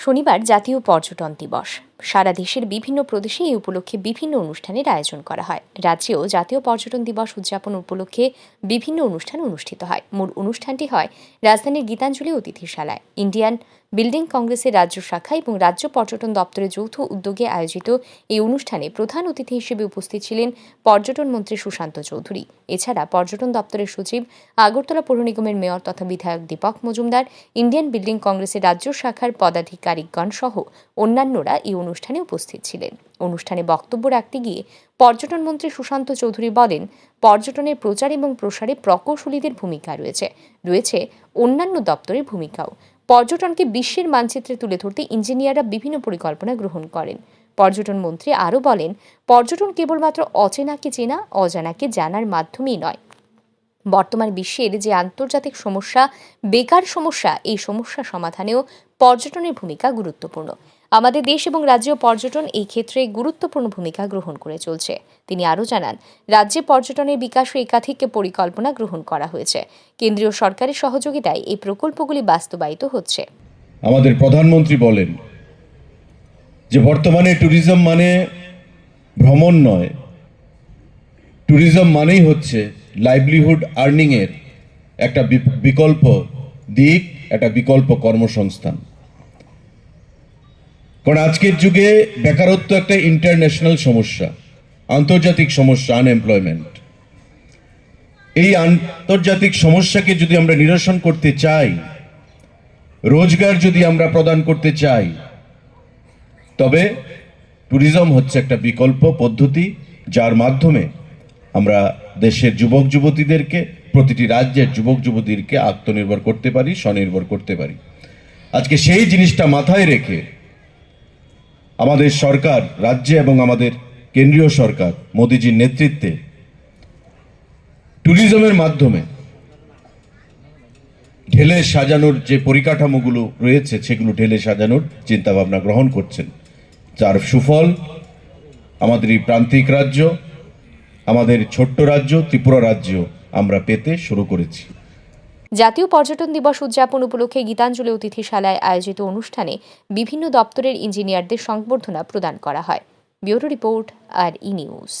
শনিবার জাতীয় পর্যটন দিবস। সারা দেশের বিভিন্ন প্রদেশে এই উপলক্ষে বিভিন্ন অনুষ্ঠানের আয়োজন করা হয়। রাজ্যেও জাতীয় পর্যটন দিবস উদযাপন উপলক্ষে বিভিন্ন অনুষ্ঠান অনুষ্ঠিত হয়। মূল অনুষ্ঠানটি হয় রাজধানীর গীতাঞ্জলি অতিথিশালায়। ইন্ডিয়ান বিল্ডিং কংগ্রেসের রাজ্য শাখা এবং রাজ্য পর্যটন দপ্তরের যৌথ উদ্যোগে আয়োজিত এই অনুষ্ঠানে প্রধান অতিথি হিসেবে উপস্থিত ছিলেন পর্যটন মন্ত্রী সুশান্ত চৌধুরী। এছাড়া পর্যটন দপ্তরের সচিব আগরতলা পৌর নিগমের মেয়র তথা বিধায়ক দীপক মজুমদার, ইন্ডিয়ান বিল্ডিং কংগ্রেসের রাজ্য শাখার পদাধিকারিকগণ সহ অন্যান্যরা এই অনুষ্ঠানে উপস্থিত ছিলেন। অনুষ্ঠানে বক্তব্য রাখতে গিয়ে পর্যটন মন্ত্রী সুশান্ত চৌধুরী বলেন, পর্যটনের প্রচার এবং প্রসারে প্রকৌশলীদের ভূমিকা রয়েছে। রয়েছে অন্যান্য দপ্তরের ভূমিকাও। পর্যটনকে বিশ্বের মানচিত্রে তুলে ধরতে ইঞ্জিনিয়াররা বিভিন্ন পরিকল্পনা গ্রহণ করেন। পর্যটন মন্ত্রী আরও বলেন, পর্যটন কেবলমাত্র অচেনাকে চেনা, অজানাকে জানার মাধ্যমেই নয়। বর্তমান বিশ্বের যে আন্তর্জাতিক সমস্যা, বেকার সমস্যা, এই সমস্যা সমাধানেও পর্যটনের ভূমিকা গুরুত্বপূর্ণ। আমাদের দেশ এবং রাজ্য পর্যটন এই ক্ষেত্রে গুরুত্বপূর্ণ ভূমিকা গ্রহণ করে চলছে। তিনি আরও জানান, রাজ্যে পর্যটনের বিকাশ একাধিক পরিকল্পনা গ্রহণ করা হয়েছে। কেন্দ্রীয় সরকারের সহযোগিতায় এই প্রকল্পগুলি বাস্তবায়িত হচ্ছে। আমাদের প্রধানমন্ত্রী বলেন যে বর্তমানে ট্যুরিজম মানে ভ্রমণ নয়। ট্যুরিজম মানেই হচ্ছে লাইভলিহুড আর্নিংয়ের একটা বিকল্প দিক, একটা বিকল্প কর্মসংস্থান। কারণ আজকের যুগে বেকারত্ব একটা ইন্টারন্যাশনাল সমস্যা, আন্তর্জাতিক সমস্যা আনএমপ্লয়মেন্ট এই আন্তর্জাতিক সমস্যাকে যদি আমরা নিরসন করতে চাই, রোজগার যদি আমরা প্রদান করতে চাই, তবে ট্যুরিজম হচ্ছে একটা বিকল্প পদ্ধতি, যার মাধ্যমে আমরা দেশের যুবক যুবতীদেরকে, প্রতিটি রাজ্যের যুবক যুবতীদেরকে আত্মনির্ভর করতে পারি, স্বনির্ভর করতে পারি। আজকে সেই জিনিসটা মাথায় রেখে আমাদের সরকার, রাজ্যে এবং আমাদের কেন্দ্রীয় সরকার মোদিজির নেতৃত্বে ট্যুরিজমের মাধ্যমে ঢেলে সাজানোর যে পরিকাঠামোগুলো রয়েছে, সেগুলো ঢেলে সাজানোর চিন্তাভাবনা গ্রহণ করছেন। যার সুফল আমাদের এই প্রান্তিক রাজ্য, আমাদের ছোট্ট রাজ্য, ত্রিপুরা রাজ্য আমরা পেতে শুরু করেছি। জাতীয় পর্যটন দিবস উদযাপন উপলক্ষে গীতাঞ্জলি অতিথিশালায় আয়োজিত অনুষ্ঠানে বিভিন্ন দপ্তরের ইঞ্জিনিয়ারদের সংবর্ধনা প্রদান করা হয়। Bureau report R E news.